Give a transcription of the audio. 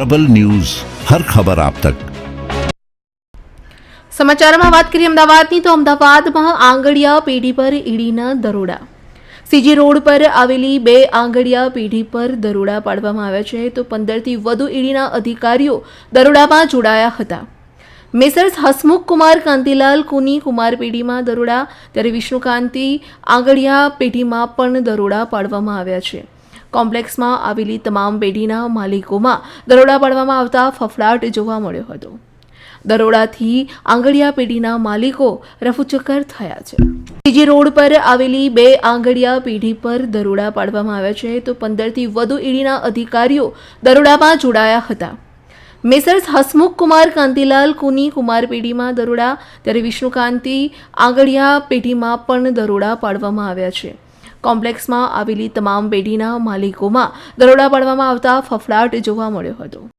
પ્રબલ news, હર ખબર આપ તક. સમાચારમાં વાત કરીએ અમદાવાદની, તો અમદાવાદમાં આંગળિયા પેઢી પર ઈડીના દરોડા. સીજી રોડ પર આવેલી બે આંગળિયા પેઢી પર દરોડા પાડવામાં આવ્યા છે, તો પંદરથી વધુ ઈડીના અધિકારીઓ દરોડામાં જોડાયા હતા. મેસર્સ હસમુખ કુમાર કાંતિલાલ કુની કુમાર પેઢીમાં દરોડા, ત્યારે વિષ્ણુકાંતિ આંગળિયા પેઢીમાં પણ દરોડા પાડવામાં આવ્યા છે. કોમ્પ્લેક્સમાં આવેલી તમામ પેઢીના માલિકોમાં દરોડા પાડવામાં આવતા ફફડાટ જોવા મળ્યો હતો. દરોડાથી આંગળિયા પેઢીના માલિકો રફુચક્કર થયા છે. બીજી રોડ પર આવેલી બે આંગળિયા પેઢી પર દરોડા પાડવામાં આવ્યા છે તો પંદરથી વધુ ઈડીના અધિકારીઓ દરોડામાં જોડાયા હતા. મેસર્સ હસમુખ કુમાર કાંતિલાલ કુની કુમાર પેઢીમાં દરોડા, ત્યારે વિષ્ણુકાંતિ આંગળિયા પેઢીમાં પણ દરોડા પાડવામાં આવ્યા છે. કોમ્પ્લેક્સમાં આવેલી તમામ પેઢીના માલિકોમાં દરોડા પાડવામાં આવતા ફફડાટ જોવા મળ્યો હતો.